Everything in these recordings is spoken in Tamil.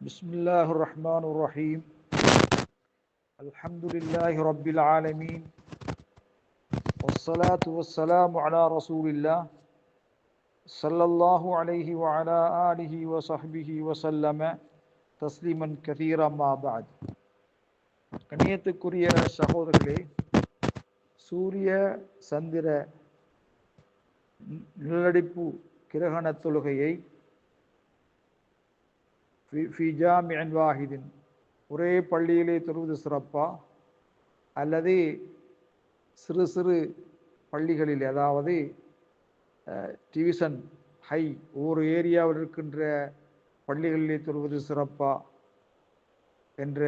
بسم الله الرحمن الرحيم الحمد لله رب العالمين والصلاة والسلام على رسول الله صلى الله عليه وعلى آله وصحبه وسلم تسليما كثيرا ما بعد கண்ணியத்துக்குரிய சகோதரர்களே சூரிய சந்திர நிலநடிப்பு கிரகண தொழுகையை ஃபிஜாமியன் வாஹிதின் ஒரே பள்ளியிலே தொழுவது சிறப்பா அல்லது சிறு சிறு பள்ளிகளில் அதாவது டிவிஷன் ஹை ஒவ்வொரு ஏரியாவில் இருக்கின்ற பள்ளிகளிலே தொழுவது சிறப்பா என்ற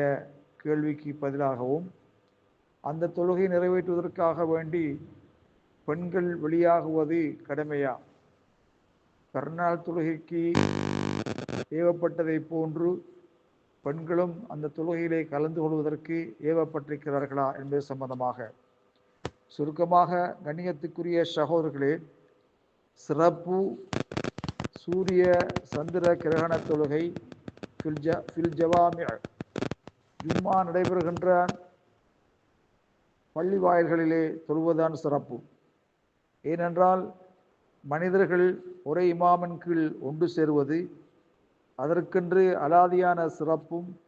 கேள்விக்கு பதிலாகவும் அந்த தொழுகை நிறைவேற்றுவதற்காக வேண்டி பெண்கள் வெளியாகுவது கடமையா கருநாள் தொழுகைக்கு ஏவப்பட்டதை போன்று பெண்களும் அந்த தொழுகையிலே கலந்து கொள்வதற்கு ஏவப்பட்டிருக்கிறார்களா என்பது சம்பந்தமாக. சுருக்கமாக கண்ணியத்துக்குரிய சகோதரர்களே சிறப்பு சூரிய சந்திர கிரகண தொழுகை ஃபில் ஃபில்ஜவாமி ஜும்மா நடைபெறுகின்ற பள்ளி வாயில்களிலே தொழுவதுதான் சிறப்பு. ஏனென்றால் மனிதர்கள் ஒரே இமாமின் கீழ் ஒன்று சேருவது அதற்கென்று அலாதியான சிறப்பும்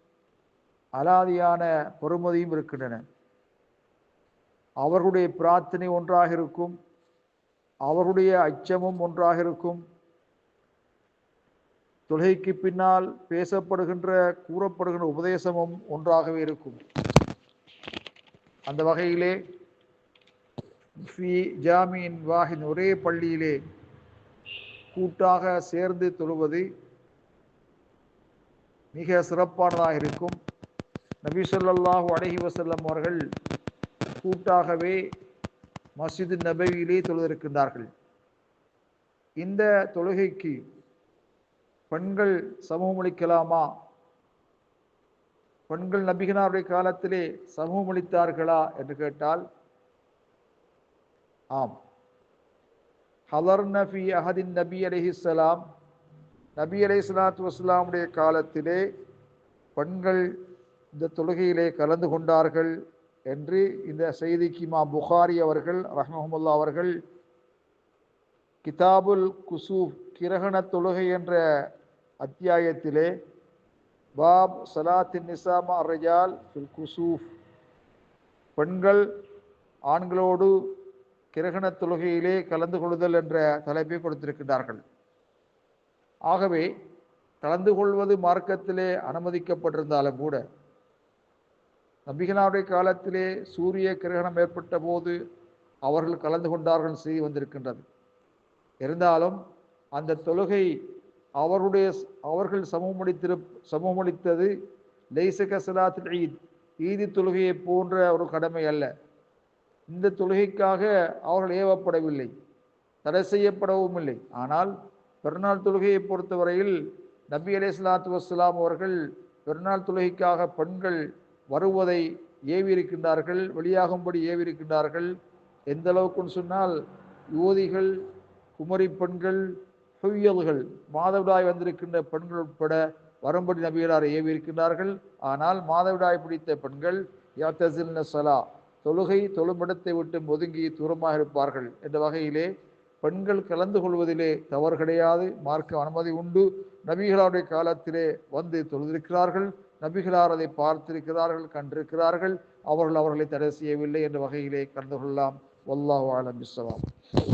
அலாதியான பொறுமதியும் இருக்கின்றன. அவர்களுடைய பிரார்த்தனை ஒன்றாக இருக்கும் அவர்களுடைய அச்சமும் ஒன்றாக இருக்கும். தொழுகைக்கு பின்னால் பேசப்படுகின்ற கூறப்படுகின்ற உபதேசமும் ஒன்றாகவே இருக்கும். அந்த வகையிலே ஃபி ஜாமியின் வாகின் ஒரே பள்ளியிலே கூட்டாக சேர்ந்து தொழுவது மிக சிறப்பானதாக இருக்கும். நபி சொல்லாஹு அலஹி வசல்லம் அவர்கள் கூட்டாகவே மஸ்ஜிது நபவியிலே தொழுதிருக்கின்றார்கள். இந்த தொழுகைக்கு பெண்கள் சமூகமளிக்கலாமா பெண்கள் நபிகனாருடைய காலத்திலே சமூகமளித்தார்களா என்று கேட்டால் ஆம். ஹலர் நபி அஹதின் நபி அலிஹிஸ்லாம் நபி அலை சலாத்து வசலாமுடைய காலத்திலே பெண்கள் இந்த தொழுகையிலே கலந்து கொண்டார்கள் என்று இந்த செய்திக்கு மா புகாரி அவர்கள் ரஹமஹமுல்லா அவர்கள் கிதாபுல் குசூப் கிரகண தொழுகை என்ற அத்தியாயத்திலே பாப் சலாத்தின் நிசாமா ரஜால் ஃபில் குசூஃப். பெண்கள் ஆண்களோடு கிரகண தொழுகையிலே கலந்து கொள்ளுதல் என்ற தலைப்பை கொடுத்திருக்கின்றார்கள். ஆகவே கலந்து கொள்வது மார்க்கத்திலே அனுமதிக்கப்பட்டிருந்தாலும் கூட நபிகனாவுடைய காலத்திலே சூரிய கிரகணம் ஏற்பட்ட போது அவர்கள் கலந்து கொண்டார்கள் செய்தி வந்திருக்கின்றது. இருந்தாலும் அந்த தொழுகை அவருடைய அவர்கள் சமூகமளித்திரு சமூகமளித்தது லைசக சலாத்தில் ஈத் ஈதி தொழுகையை போன்ற ஒரு கடமை அல்ல. இந்த தொழுகைக்காக அவர்கள் ஏவப்படவில்லை தடை செய்யப்படவும் இல்லை ஆனால் பெருநாள் தொழுகையை பொறுத்தவரையில் நபி அலி சலாத்து வஸ்லாம் அவர்கள் பெருநாள் தொழுகைக்காக பெண்கள் வருவதை ஏவியிருக்கின்றார்கள் வெளியாகும்படி ஏவியிருக்கின்றார்கள். எந்த அளவுக்குன்னு சொன்னால் யுவதிகள் குமரி பெண்கள் ஹொய்யல்கள் மாதவிடாய் வந்திருக்கின்ற பெண்கள் உட்பட வரும்படி நபிகளார் ஏவியிருக்கின்றார்கள். ஆனால் மாதவிடாய் பிடித்த பெண்கள் யாத்தசில் சலா தொழுகை தொழுமிடத்தை விட்டு ஒதுங்கி தூரமாக இருப்பார்கள் என்ற வகையிலே பெண்கள் கலந்து கொள்வதிலே தவறு கிடையாது. மார்க்க அனுமதி உண்டு. நபிகளாருடைய காலத்திலே வந்து தொழுதிருக்கிறார்கள். நபிகளார் அதை பார்த்திருக்கிறார்கள் கண்டிருக்கிறார்கள். அவர்கள் அவர்களை தடை செய்யவில்லை என்ற வகையிலே கலந்து கொள்ளலாம். வல்லாஹ் ஆலம் பிஸ்லாம்